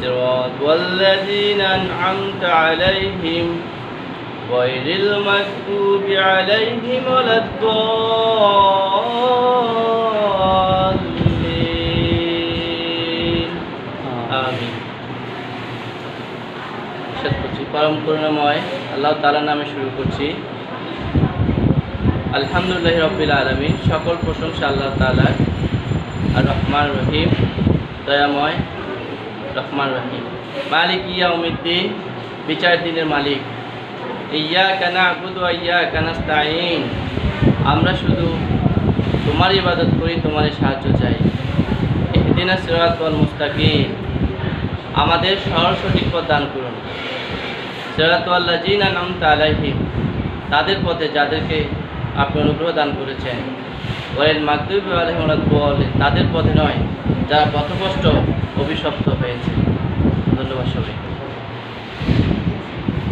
صراط الذين أنعمت عليهم غير المكتوب عليهم ولا الضالين আমিন নিষেধ করছি পরম করুণাময় আল্লাহ তাআলার নামে শুরু করছি আলহামদুলিল্লাহ রবিল আলমী সকল প্রশংসা আল্লাহ তালার আর রহমান রহিম দয়াময় রহমান রহিম। মালিক ইয়া উমিদ্দিন বিচার দিনের মালিক। ইয়া কানা আবুদ ইয়া কানাস্তাইন আমরা শুধু তোমার ইবাদত করি তোমার সাহায্য চাই। এহদিনা সিরাত ওয়াল মুস্তাকিম। আমাদের সরল সঠিক পথ দান করুন। সিরাত জিন জিনা নাম তালাইহিম তাদের পথে যাদেরকে আপনি অনুগ্রহ দান করেছেন। ওয়েল মাকদুব আলহিমুল্লাহ বলে তাদের পথে নয়, যারা পথভ্রষ্ট অভিশপ্ত হয়েছে। ধন্যবাদ সবাই